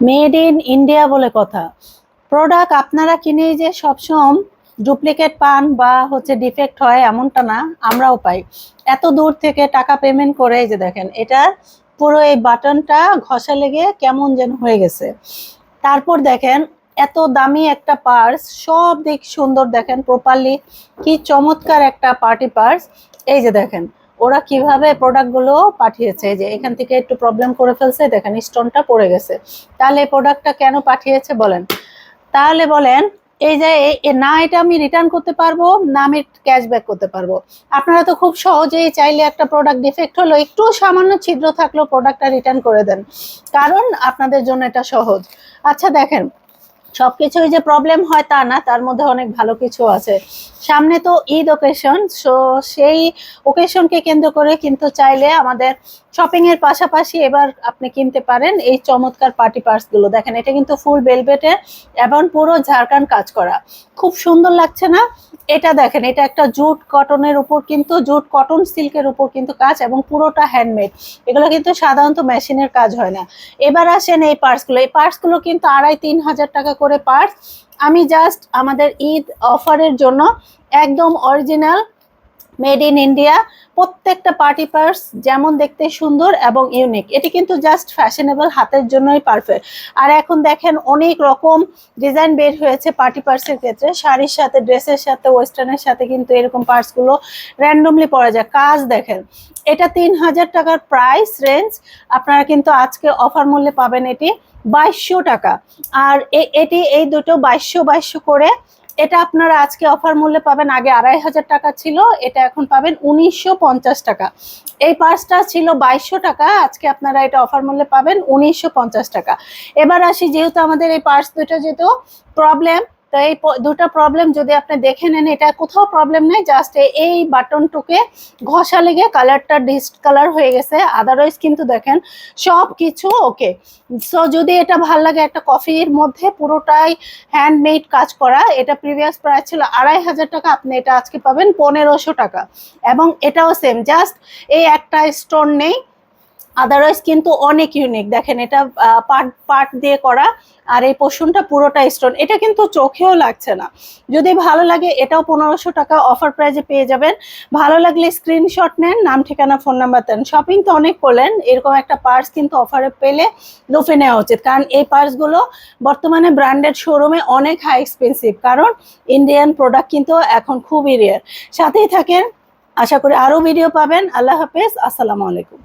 Made in India বলে কথা। Product আপনারা কিনে যে সবসময় ডুপ্লিকেট পান বা হচ্ছে ডিফেক্ট হয় এমনটা না, আমরাও পাই। এত দূর থেকে টাকা পেমেন্ট করে যে দেখেন, এটা পুরো এই বাটনটা ঘষা লেগে কেমন যেন হয়ে গেছে। তারপর দেখেন, এত দামি একটা পার্স সব দিক সুন্দর দেখেন প্রপারলি কি চমৎকার একটা পার্টি পার্স। এই যে দেখেন ওরা কীভাবে প্রোডাক্টগুলো পাঠিয়েছে, যে এখান থেকে একটু প্রবলেম করে ফেলছে, দেখেন স্টোনটা পড়ে গেছে। তাহলে প্রোডাক্টটা কেন পাঠিয়েছে বলেন? তাহলে বলেন, এই যে না এটা আমি রিটার্ন করতে পারব, না আমি ক্যাশব্যাক করতে পারব। আপনারা তো খুব সহজেই চাইলে একটা প্রোডাক্ট ডিফেক্ট হলো, একটু সামান্য ছিদ্র থাকলেও প্রোডাক্টটা রিটার্ন করে দেন। কারণ আপনাদের জন্য এটা সহজ। আচ্ছা দেখেন সবকিছুই যে প্রবলেম হয় তা না, তার মধ্যে অনেক ভালো কিছু আছে। সামনে তো ঈদ ওকেশন সো সেই ওকেশনকে কেন্দ্র করে কিন্তু চাইলে আমাদের শপিং এর পাশাপাশি এবার আপনি কিনতে পারেন এই চমৎকার পার্টি পার্সগুলো। দেখেন, এটা কিন্তু ফুল বেলভেটের এবং পুরো ঝাড়খান কাজ করা। খুব সুন্দর লাগছে না? এটা দেখেন, এটা একটা জুট কটনের উপর কিন্তু, জুট কটন সিল্কের উপর কিন্তু কাজ এবং পুরোটা হ্যান্ডমেড এগুলো কিন্তু সাধারণত মেশিনের কাজ হয় না। এবার আসেন এই পার্সগুলো এই পার্সগুলো কিন্তু আড়াই তিন হাজার টাকা করে পার্স আমি জাস্ট আমাদের ঈদ অফারের জন্য একদম অরিজিনাল মেড ইন ইন্ডিয়া, প্রত্যেকটা পার্টি পার্স যেমন দেখতে সুন্দর এবং ইউনিক। এটি কিন্তু জাস্ট ফ্যাশনেবল হাতের জন্যই পারফেক্ট। আর এখন দেখেন অনেক রকম ডিজাইন বের হয়েছে পার্টি পার্সের ক্ষেত্রে। শাড়ির সাথে, ড্রেসের সাথে, ওয়েস্টার্নের সাথে কিন্তু এরকম পার্সগুলো র্যান্ডমলি পরা যায়। কাজ দেখেন, এটা তিন হাজার টাকার প্রাইস রেঞ্জ আপনারা কিন্তু আজকে অফার মূল্যে পাবেন এটি বাইশশো টাকা। আর এটি এই দুটো বাইশশো বাইশশো করে এটা আপনারা আজকে অফার মূল্যে পাবেন, আগে আড়াই হাজার টাকা ছিল, এটা এখন পাবেন উনিশশো পঞ্চাশ টাকা। এই পার্সটা ছিল বাইশশো টাকা, আজকে আপনারা এটা অফার মূল্যে পাবেন উনিশশো পঞ্চাশ টাকা। এবার আসি, যেহেতু আমাদের এই পার্স দুটো যেহেতু প্রবলেম তো এই দুটো প্রবলেম যদি আপনি দেখে নেন, এটা কোথাও প্রবলেম নেই জাস্ট এই বাটনটুকে ঘষা লেগে কালারটা ডিস্ট কালার হয়ে গেছে আদারওয়াইজ কিন্তু দেখেন সব কিছু ওকে সো যদি এটা ভালো লাগে একটা কফির মধ্যে পুরোটাই হ্যান্ডমেড কাজ করা, এটা প্রিভিয়াস প্রাইস ছিল আড়াই হাজার টাকা, আপনি এটা আজকে পাবেন পনেরোশো টাকা। এবং এটাও সেম জাস্ট এই একটা স্টোন নেই আদারওয়াইজ কিন্তু অনেক ইউনিক দেখেন এটা পার্ট পার্ট দিয়ে করা, আর এই পোষণটা পুরোটা স্টোন এটা কিন্তু চোখেও লাগছে না। যদি ভালো লাগে এটাও পনেরোশো টাকা অফার প্রাইজে পেয়ে যাবেন। ভালো লাগলে স্ক্রিনশট নেন, নাম, ঠিকানা ফোন নাম্বার দেন। শপিং তো অনেক করলেন, এরকম একটা পার্স কিন্তু অফারে পেলে লোফে নেওয়া উচিত। কারণ এই পার্সগুলো বর্তমানে ব্র্যান্ডেড শোরুমে অনেক হাই এক্সপেন্সিভ কারণ ইন্ডিয়ান প্রোডাক্ট কিন্তু এখন খুবই রেয়ার সাথেই থাকেন, আশা করি আরও ভিডিও পাবেন। আল্লাহ হাফেজ, আসসালামু আলাইকুম।